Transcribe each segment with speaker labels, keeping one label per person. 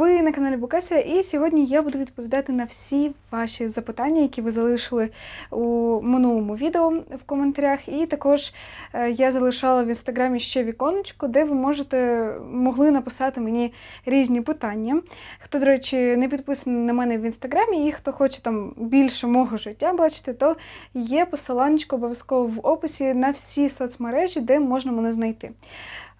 Speaker 1: Ви на каналі Букася, і сьогодні я буду відповідати на всі ваші запитання, які ви залишили у минулому відео в коментарях. І також е, я залишала в інстаграмі ще віконечко, де ви можете могли написати мені різні питання. Хто, до речі, не підписаний на мене в інстаграмі, і хто хоче там більше мого життя бачити, то є посиланнячко обов'язково в описі на всі соцмережі, де можна мене знайти.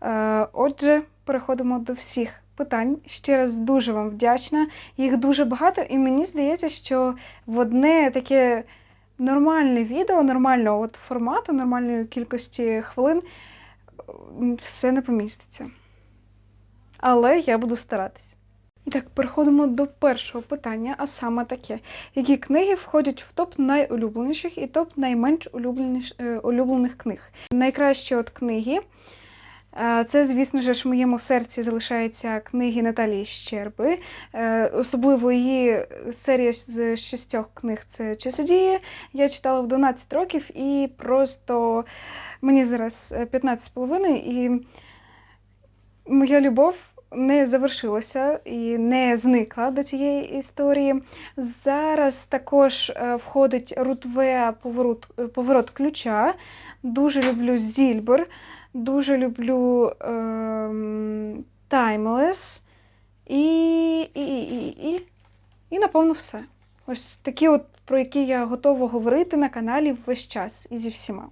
Speaker 1: Е, Отже, переходимо до всіх питань. Ще раз дуже вам вдячна. Їх дуже багато, і мені здається, що в одне таке нормальне відео, нормального от формату, нормальної кількості хвилин все не поміститься. Але я буду старатись. І так, переходимо до першого питання, а саме таке: які книги входять в топ найулюбленіших і топ найменш улюбленіш, е, улюблених книг? Найкращі от книги. Е, Це, звісно ж, в моєму серці залишаються книги Наталії Щерби. Е, Особливо її серія з шістьох книг це Часодії. Я читала в 12 років і просто мені зараз е, 15 з половиною, і моя любов не завершилася і не зникла до цієї історії. Зараз також е, входить Рутве поворот, поворот ключа. Дуже люблю Зільбер. Дуже люблю Timeless і, і, і, і, і, і, напевно, все. Ось такі, от, про які я готова говорити на каналі весь час і зі всіма.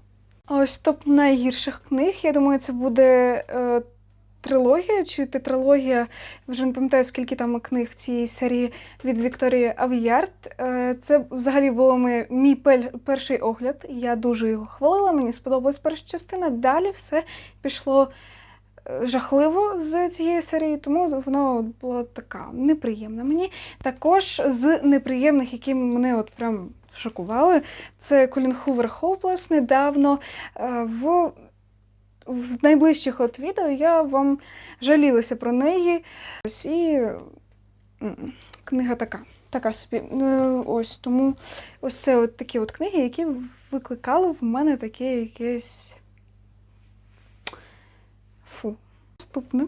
Speaker 1: Ось топ найгірших книг. Я думаю, це буде е, трилогія чи тетралогія. Вже не пам'ятаю, скільки там книг в цій серії від Вікторії Авіярд. Е, це взагалі було мій перший огляд. Я дуже його хвалила. Мені сподобалась перша частина. Далі все пішло е, жахливо з цієї серії, тому воно було така неприємна мені. Також з неприємних, які мене от прям шокували, це Колін Хувер Хоуплес. Недавно е, в в найближчих от відео я вам жалілася про неї. Ось і книга така. Така собі. Е, Ось тому ось це от такі от книги, які викликали в мене таке якесь. Фу. Наступне.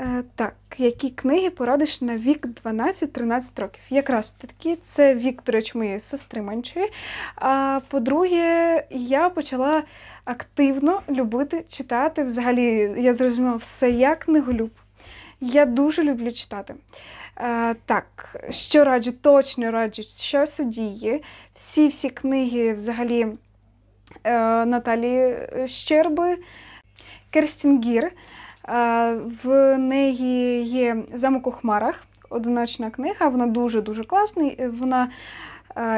Speaker 1: Е, так, які книги порадиш на вік 12-13 років? Якраз таки це вік, до речі, моєї сестри меншої. А по-друге, я почала активно любити читати. Взагалі, я зрозуміла все як книголюб. Я дуже люблю читати. Е, так, що раджу, точно раджу, що судії. Всі-всі книги взагалі е, Наталії Щерби, Керстінгір. В неї є замок у хмарах, одиночна книга. Вона дуже-дуже класна. Вона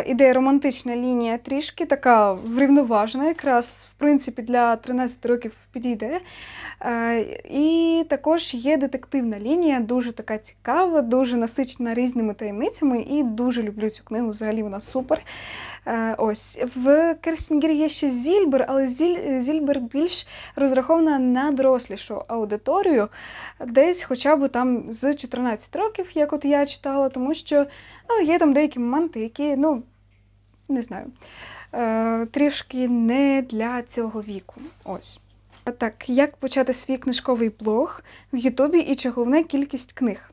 Speaker 1: іде романтична лінія трішки, така врівноважена, якраз в принципі для 13 років підійде. Е, І також є детективна лінія, дуже така цікава, дуже насичена різними таємницями, і дуже люблю цю книгу. Взагалі вона супер. Е, Ось в Керстінгері є ще Зільбер, але Зіль, Зільбер більш розрахована на дорослішу аудиторію, десь хоча б там з 14 років, як от я читала, тому що ну, є там деякі моменти, які, ну, не знаю, е, трішки не для цього віку. Ось. Так, як почати свій книжковий блог в Ютубі і чи головне кількість книг?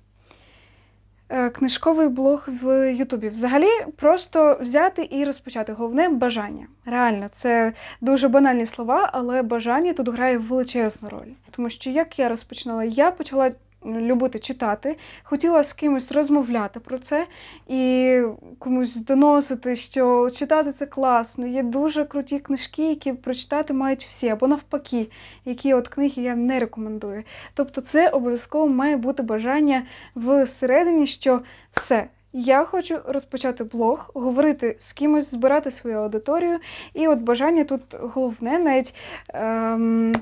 Speaker 1: Е, Книжковий блог в Ютубі. Взагалі, просто взяти і розпочати. Головне бажання. Реально, це дуже банальні слова, але бажання тут грає величезну роль. Тому що як я розпочинала, я почала любити читати, хотіла з кимось розмовляти про це і комусь доносити, що читати це класно. Є дуже круті книжки, які прочитати мають всі, або навпаки, які от книги я не рекомендую. Тобто, це обов'язково має бути бажання всередині, що все. Я хочу розпочати блог, говорити з кимось, збирати свою аудиторію. І от бажання тут головне, навіть ем,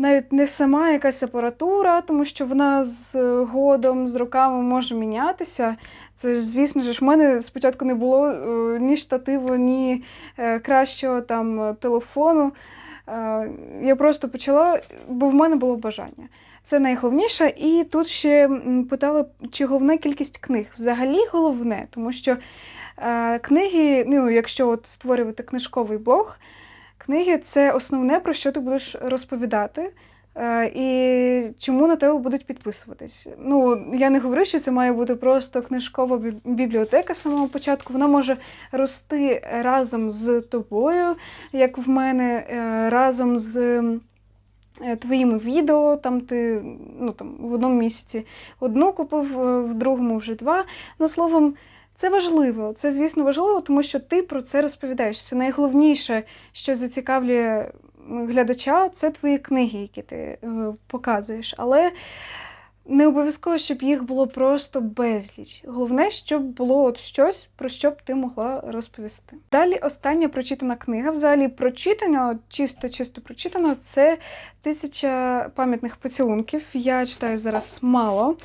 Speaker 1: навіть не сама якась апаратура, тому що вона з годом, з роками може мінятися. Це ж, звісно ж, в мене спочатку не було е, ні штативу, ні е, кращого там е, телефону. Е, Я просто почала, бо в мене було бажання. Це найголовніше. І тут ще питали, чи головна кількість книг. Взагалі головне, тому що е, книги, ну, якщо от створювати книжковий блог, книги це основне, про що ти будеш розповідати. Е, І чому на тебе будуть підписуватись? Ну, я не говорю, що це має бути просто книжкова бібліотека з самого початку. Вона може рости разом з тобою, як в мене, е, разом з е, твоїми відео. Там ти ну, там, в одному місяці одну купив, в другому вже два. Ну, словом, це важливо. Це, звісно, важливо, тому що ти про це розповідаєш. Це найголовніше, що зацікавлює глядача, це твої книги, які ти е, показуєш. Але не обов'язково, щоб їх було просто безліч. Головне, щоб було от щось, про що б ти могла розповісти. Далі остання прочитана книга. Взагалі, прочитана, чисто чисто прочитана, це тисяча пам'ятних поцілунків. Я читаю зараз мало,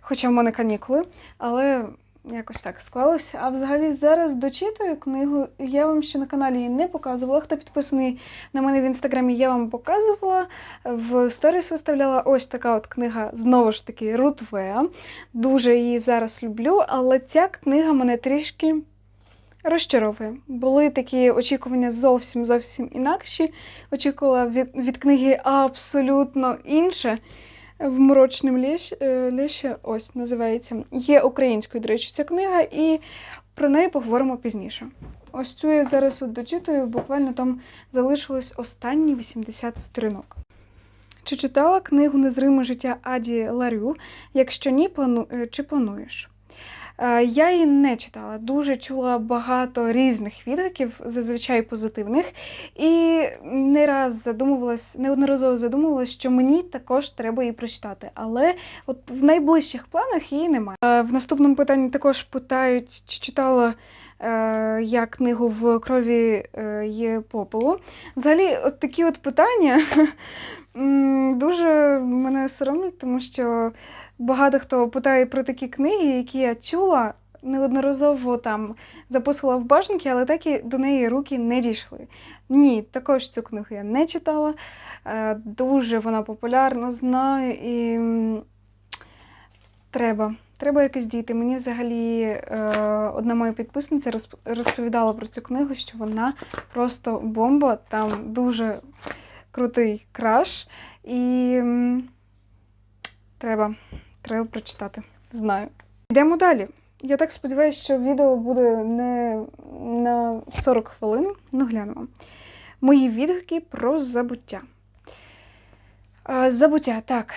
Speaker 1: хоча в мене канікули, але якось так склалося. А взагалі зараз дочитую книгу. Я вам ще на каналі її не показувала. Хто підписаний на мене в інстаграмі, я вам показувала. В сторіс виставляла ось така от книга, знову ж таки, Рут Веа. Дуже її зараз люблю, але ця книга мене трішки розчаровує. Були такі очікування зовсім зовсім інакші. Очікувала від, від книги абсолютно інше. В морочним ліс, е, ось називається. Є українською, до речі, ця книга, і про неї поговоримо пізніше. Ось цю я зараз от дочитую, буквально там залишилось останні 80 сторінок. Чи читала книгу Незриме життя Аді Ларю? Якщо ні, плану... е, чи плануєш? Е, Я її не читала, дуже чула багато різних відгуків, зазвичай позитивних, і не раз задумувалась, неодноразово задумувалась, що мені також треба її прочитати. Але от в найближчих планах її немає. Е, В наступному питанні також питають, чи читала е, я книгу в крові е, є попелу. Взагалі, от такі от питання дуже мене соромлять, тому що багато хто питає про такі книги, які я чула. Неодноразово там записувала в бажанки, але так і до неї руки не дійшли. Ні, також цю книгу я не читала. Е, Дуже вона популярна, знаю, і треба. Треба якось дійти. Мені взагалі е, одна моя підписниця розповідала про цю книгу, що вона просто бомба, там дуже крутий краш. І треба, треба прочитати. Знаю. Йдемо далі. Я так сподіваюся, що відео буде не на 40 хвилин. Ну, глянемо. Мої відгуки про забуття. Забуття, так.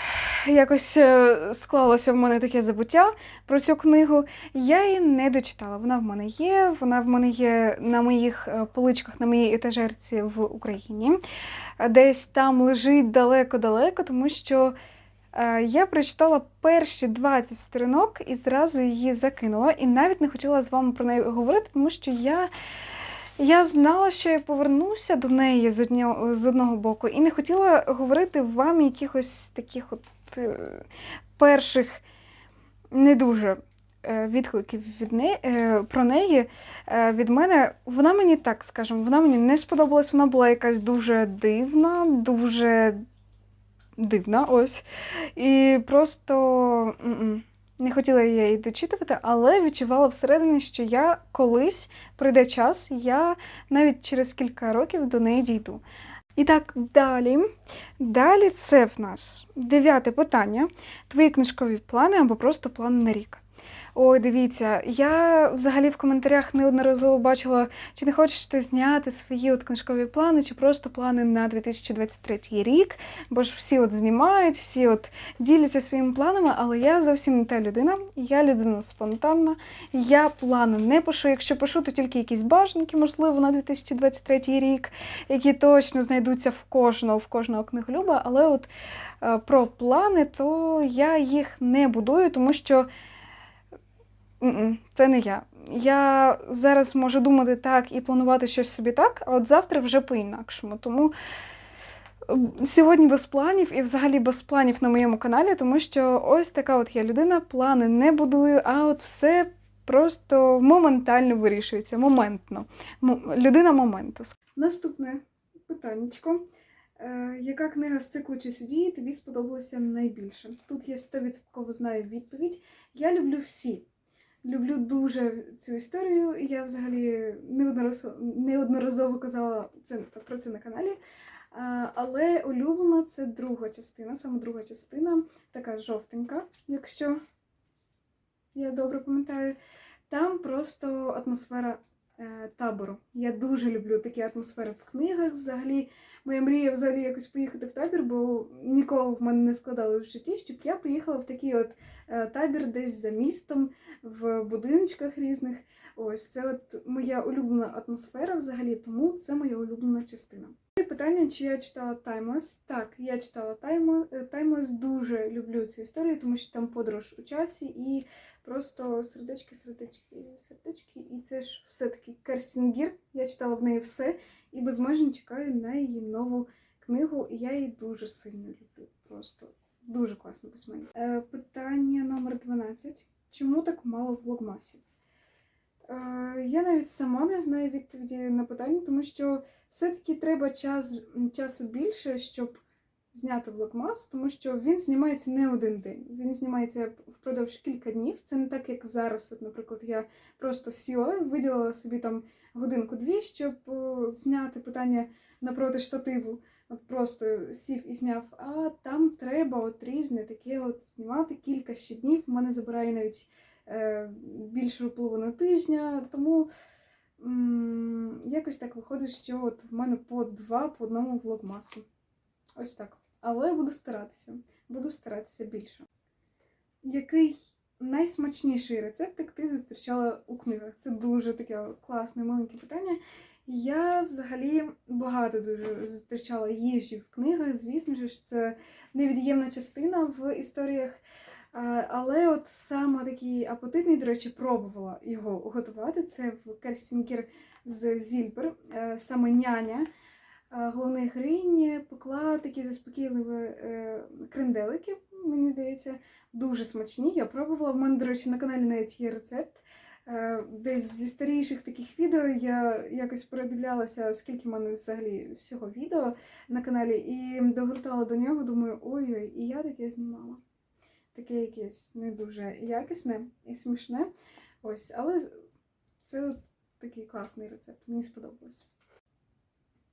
Speaker 1: Якось е, склалося в мене таке забуття про цю книгу. Я її не дочитала. Вона в мене є, вона в мене є на моїх е, поличках, на моїй етажерці в Україні. Десь там лежить далеко-далеко, тому що я прочитала перші 20 сторінок і зразу її закинула. І навіть не хотіла з вами про неї говорити, тому що я. Я знала, що я повернуся до неї з одного, з одного боку, і не хотіла говорити вам якихось таких от е, перших не дуже е, відкликів від неї, е, про неї е, від мене. Вона мені так скажемо, вона мені не сподобалась, вона була якась дуже дивна, дуже дивна, ось. І просто. Не хотіла я її дочитувати, але відчувала всередині, що я колись прийде час, я навіть через кілька років до неї дійду. І так далі. Далі це в нас дев'яте питання. Твої книжкові плани або просто плани на рік. Ой, дивіться, я взагалі в коментарях неодноразово бачила, чи не хочеш ти зняти свої от книжкові плани, чи просто плани на 2023 рік. Бо ж всі от знімають, всі от діляться своїми планами, але я зовсім не та людина. Я людина спонтанна. Я плани не пишу. Якщо пишу, то тільки якісь бажанки, можливо, на 2023 рік, які точно знайдуться в кожного, в кожного книголюба. Але от е, про плани, то я їх не будую, тому що. Це не я. Я зараз можу думати так і планувати щось собі так, а от завтра вже по-інакшому. Тому сьогодні без планів і взагалі без планів на моєму каналі, тому що ось така от я людина, плани не будую, а от все просто моментально вирішується, моментно. Людина моменту. Наступне питаннячко. Е, яка книга з циклу чи судії тобі сподобалася найбільше? Тут я 100% знаю відповідь. Я люблю всі. Люблю дуже цю історію. Я взагалі неодноразово, неодноразово казала це, про це на каналі. Але улюблена це друга частина, саме друга частина, така жовтенька, якщо я добре пам'ятаю. Там просто атмосфера табору. Я дуже люблю такі атмосфери в книгах. Взагалі, моя мрія взагалі якось поїхати в табір, бо ніколи в мене не складали в житті, щоб я поїхала в такий от е, табір десь за містом, в будиночках різних. Ось це от моя улюблена атмосфера взагалі, тому це моя улюблена частина. Питання, чи я читала Таймлес? Так, я читала Таймлес, дуже люблю цю історію, тому що там подорож у часі і просто сердечки, сердечки, сердечки. І це ж все-таки Керстінгір. Я читала в неї все і безмежно чекаю на її нову книгу. І я її дуже сильно люблю. Просто дуже класна письменниця. Е, питання номер 12. Чому так мало влогмасів? Е, Я навіть сама не знаю відповіді на питання, тому що все-таки треба час, часу більше, щоб зняти влогмас, тому що він знімається не один день. Він знімається впродовж кілька днів. Це не так, як зараз. От, наприклад, я просто сіла, виділила собі там годинку-дві, щоб зняти питання напроти штативу. От просто сів і зняв. А там треба от різне таке от знімати кілька ще днів. В мене забирає навіть е, більшу половину тижня, тому якось так виходить, що от в мене по два по одному влогмасу. Ось так. Але буду старатися. Буду старатися більше. Який найсмачніший рецептик ти зустрічала у книгах? Це дуже таке класне маленьке питання. Я взагалі багато дуже зустрічала їжі в книгах. Звісно ж, це невід'ємна частина в історіях. Але от саме такий апетитний, до речі, пробувала його готувати. Це в Керстінгер з Зільбер, е, саме няня. Е, Головної героїні пекла такі заспокійливі е, кренделики, мені здається, дуже смачні. Я пробувала. В мене, до речі, на каналі навіть є рецепт. Е, Десь зі старіших таких відео я якось передивлялася, скільки в мене взагалі всього відео на каналі, і догортала до нього, думаю, ой-ой, і я таке знімала таке якесь не дуже якісне і смішне. Ось, але це такий класний рецепт. Мені сподобалось.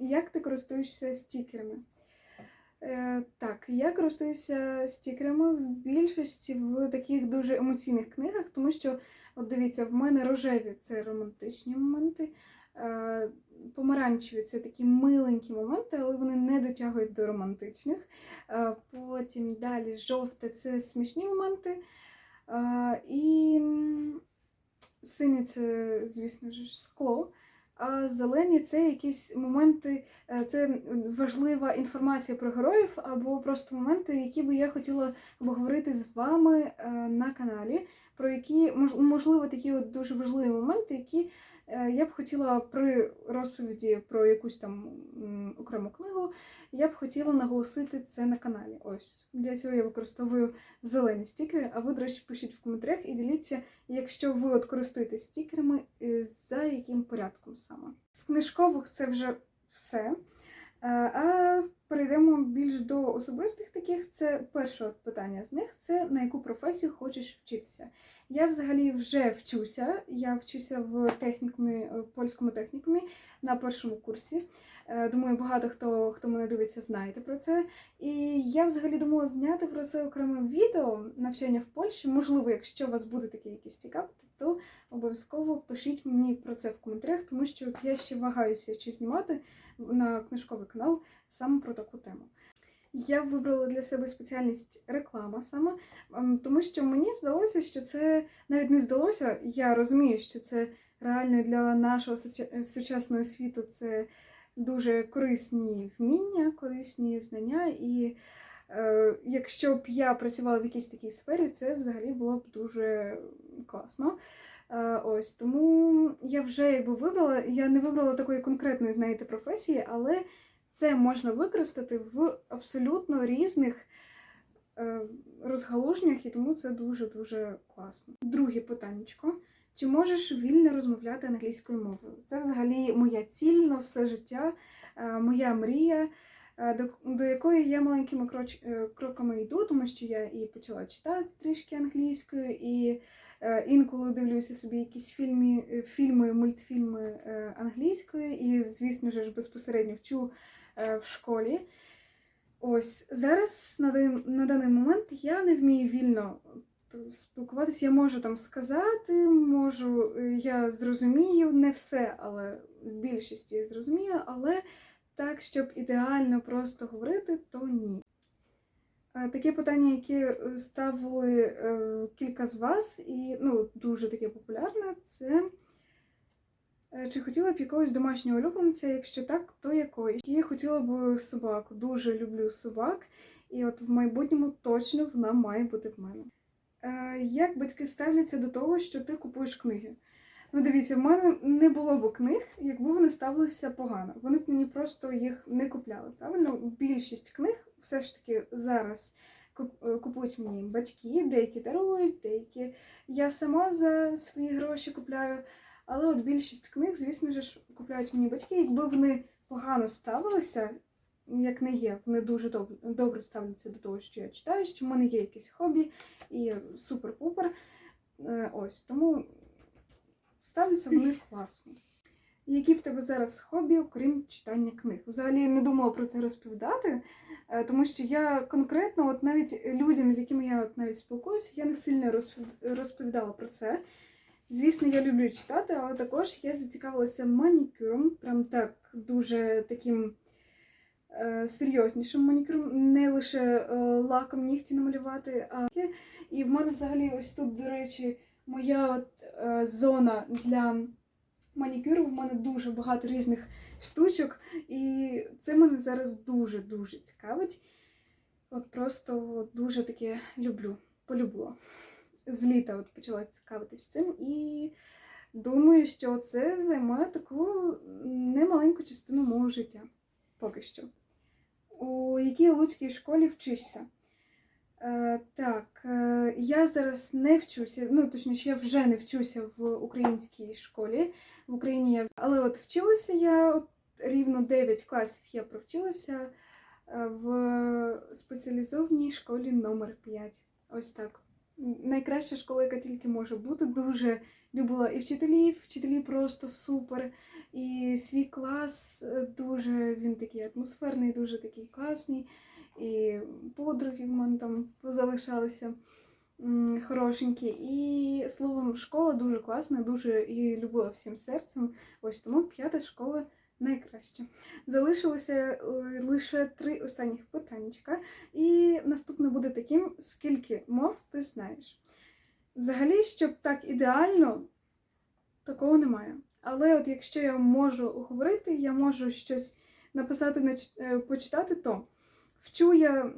Speaker 1: Як ти користуєшся стікерами? Е, так, я користуюся стікерами в більшості в таких дуже емоційних книгах, тому що, от дивіться, в мене рожеві це романтичні моменти. е, Помаранчеві це такі миленькі моменти, але вони не дотягують до романтичних. Е, Потім далі жовте це смішні моменти. Е, І синє це, звісно ж, скло. А зелені це якісь моменти, е, це важлива інформація про героїв, або просто моменти, які би я хотіла обговорити з вами е, на каналі, про які можливо такі от дуже важливі моменти, які я б хотіла при розповіді про якусь там окрему книгу, я б хотіла наголосити це на каналі. Ось для цього я використовую зелені стікери. А ви, до речі, пишіть в коментарях і діліться, якщо ви от користуєтесь стікерами, е, за яким порядком саме. З книжкових це вже все. Е, А перейдемо більш до особистих таких. Це перше питання з них це на яку професію хочеш вчитися. Я взагалі вже вчуся. Я вчуся в технікумі, польському технікумі на першому курсі. Е, Думаю, багато хто, хто мене дивиться, знаєте про це. І я взагалі думала зняти про це окреме відео навчання в Польщі. Можливо, якщо вас буде таке якесь цікавити, то обов'язково пишіть мені про це в коментарях, тому що я ще вагаюся, чи знімати на книжковий канал саме про таку тему. Я вибрала для себе спеціальність реклама саме, ем, тому що мені здалося, що це навіть не здалося. Я розумію, що це реально для нашого сучасного світу це дуже корисні вміння, корисні знання. І е, якщо б я працювала в якійсь такій сфері, це взагалі було б дуже класно. Е, Ось тому я вже якби вибрала. Я не вибрала такої конкретної, знаєте, професії, але це можна використати в абсолютно різних е, розгалуженнях, і тому це дуже-дуже класно. Друге питаннячко. Чи можеш вільно розмовляти англійською мовою? Це взагалі моя ціль на все життя, е, моя мрія, е, до, до якої я маленькими кроч, е, кроками йду, тому що я і почала читати трішки англійською, і інколи дивлюся собі якісь фільми, фільми мультфільми англійською, і, звісно ж, безпосередньо вчу в школі. Ось зараз на, на даний момент я не вмію вільно спілкуватися. Я можу там сказати, можу, е, я зрозумію не все, але в більшості я зрозумію, але так, щоб ідеально просто говорити, то ні. Е, Таке питання, яке е, ставили кілька з вас, і ну, дуже таке популярне, це чи хотіла б якогось домашнього улюбленця, якщо так, то якого? Я хотіла б собаку, дуже люблю собак, і от в майбутньому точно вона має бути в мене. Е, Як батьки ставляться до того, що ти купуєш книги? Ну, дивіться, в мене не було б книг, якби вони ставилися погано. Вони б мені просто їх не купляли. Правильно, більшість книг все ж таки зараз е, купують мені батьки, деякі дарують, деякі я сама за свої гроші купляю. Але от більшість книг, звісно ж, купляють мені батьки. Якби вони погано ставилися, як не є, вони дуже добре, добре ставляться до того, що я читаю, що в мене є якесь хобі і супер-пупер. Е, Ось тому ставляться вони класно. Які в тебе зараз хобі, окрім читання книг? Взагалі не думала про це розповідати, е, тому що я конкретно, от навіть людям, з якими я от навіть спілкуюся, я не сильно розпов- розповідала про це. Звісно, я люблю читати, але також я зацікавилася манікюром, прям так дуже таким серйознішим манікюром, не лише е, лаком нігті намалювати, а і в мене взагалі ось тут, до речі, моя от, е, зона для манікюру. В мене дуже багато різних штучок, і це мене зараз дуже-дуже цікавить. От просто дуже таке люблю, полюбила. З літа от почала цікавитись цим і думаю, що це займе таку немаленьку частину мого життя поки що. У якій луцькій школі вчишся? Е, так, е, я зараз не вчуся, ну точніше, я вже не вчуся в українській школі. В Україні я але от вчилася я от рівно 9 класів я провчилася е, в спеціалізованій школі номер 5. Ось так. Найкраща школа, яка тільки може бути. Дуже любила і вчителів, вчителі просто супер. І свій клас е, дуже він такий атмосферний, дуже такий класний. І подруги в мене там залишалися хорошенькі. І словом, школа дуже класна, дуже її любила всім серцем. Ось тому п'ята школа найкраща. Залишилося е, лише три останніх питаннячка. І наступне буде таким: скільки мов ти знаєш? Взагалі, щоб так ідеально, такого немає. Але от якщо я можу говорити, я можу щось написати, е, почитати, то вчу я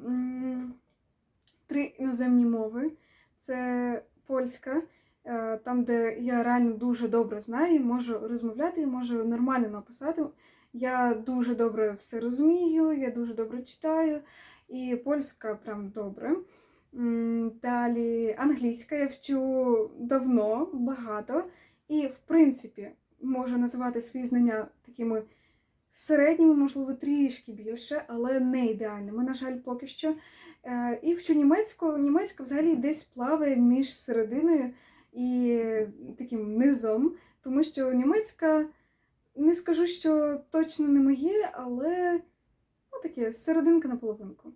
Speaker 1: три іноземні мови. Це польська, е, там, де я реально дуже добре знаю, можу розмовляти можу нормально написати. Я дуже добре все розумію, я дуже добре читаю, і польська прям добре. Далі англійська я вчу давно, багато, і в принципі можу називати свої знання такими середніми, можливо, трішки більше, але не ідеальними, на жаль, поки що. Е, І вчу німецьку. Німецька взагалі десь плаває між серединою і таким низом, тому що німецька, не скажу, що точно не моє, але ну, таке серединка на половинку.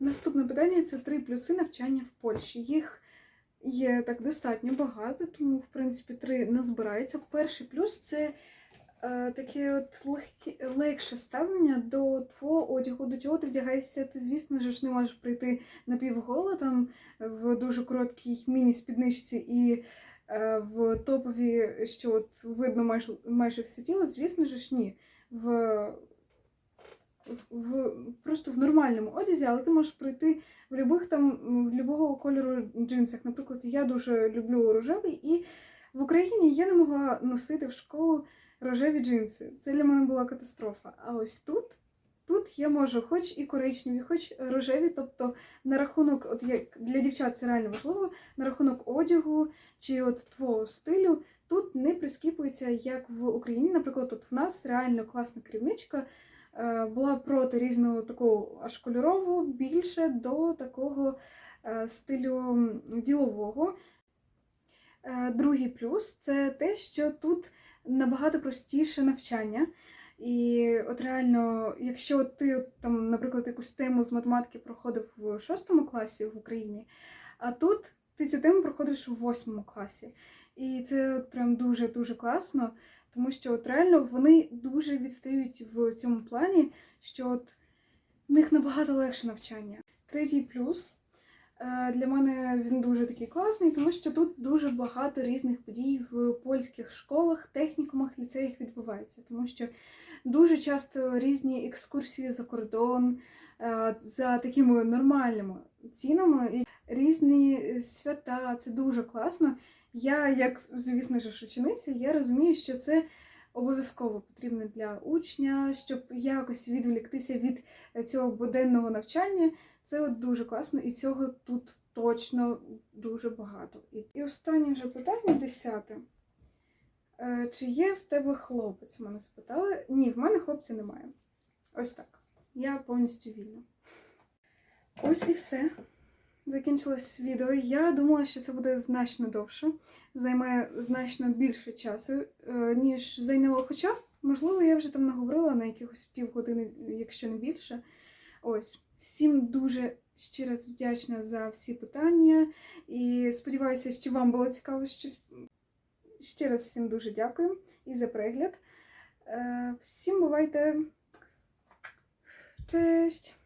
Speaker 1: Наступне питання це три плюси навчання в Польщі. Їх є так достатньо багато, тому, в принципі, три назбирається. Перший плюс це е, таке от легке, легше ставлення до твого одягу, до чого ти вдягаєшся. Ти, звісно ж, не можеш прийти напівголо там в дуже короткій міні-спідничці і е, в топові, що от видно майже, майже все тіло. Звісно ж, ні. В, в, просто в нормальному одязі, але ти можеш прийти в любих там в любого кольору джинсах. Наприклад, я дуже люблю рожевий, і в Україні я не могла носити в школу рожеві джинси. Це для мене була катастрофа. А ось тут. Тут я можу хоч і коричневі, хоч рожеві, тобто на рахунок, от як для дівчат це реально важливо, на рахунок одягу чи от твого стилю, тут не прискіпується, як в Україні. Наприклад, от в нас реально класна керівничка була проти різного такого аж кольорового, більше до такого е, стилю ділового. Е, Другий плюс це те, що тут набагато простіше навчання. І от реально, якщо ти там, наприклад, якусь тему з математики проходив в шостому класі в Україні, а тут ти цю тему проходиш в восьмому класі. І це от прям дуже-дуже класно, тому що от реально вони дуже відстають в цьому плані, що от в них набагато легше навчання. Третій плюс е, для мене він дуже такий класний, тому що тут дуже багато різних подій в польських школах, технікумах, ліцеях відбувається, тому що дуже часто різні екскурсії за кордон е, за такими нормальними цінами і різні свята. Це дуже класно. Я, як звісно ж, учениця, я розумію, що це обов'язково потрібно для учня, щоб якось відволіктися від цього буденного навчання. Це от дуже класно, і цього тут точно дуже багато. І, і останнє вже питання, десяте. Е, Чи є в тебе хлопець? Мене спитали. Ні, в мене хлопця немає. Ось так. Я повністю вільна. Ось і все. Закінчилось відео. Я думала, що це буде значно довше, займе значно більше часу, е, ніж зайняло. Хоча, можливо, я вже там наговорила на якихось півгодини, якщо не більше. Ось. Всім дуже щиро вдячна за всі питання. І сподіваюся, що вам було цікаво щось. Ще раз всім дуже дякую і за перегляд. Е, Всім бувайте. Честь!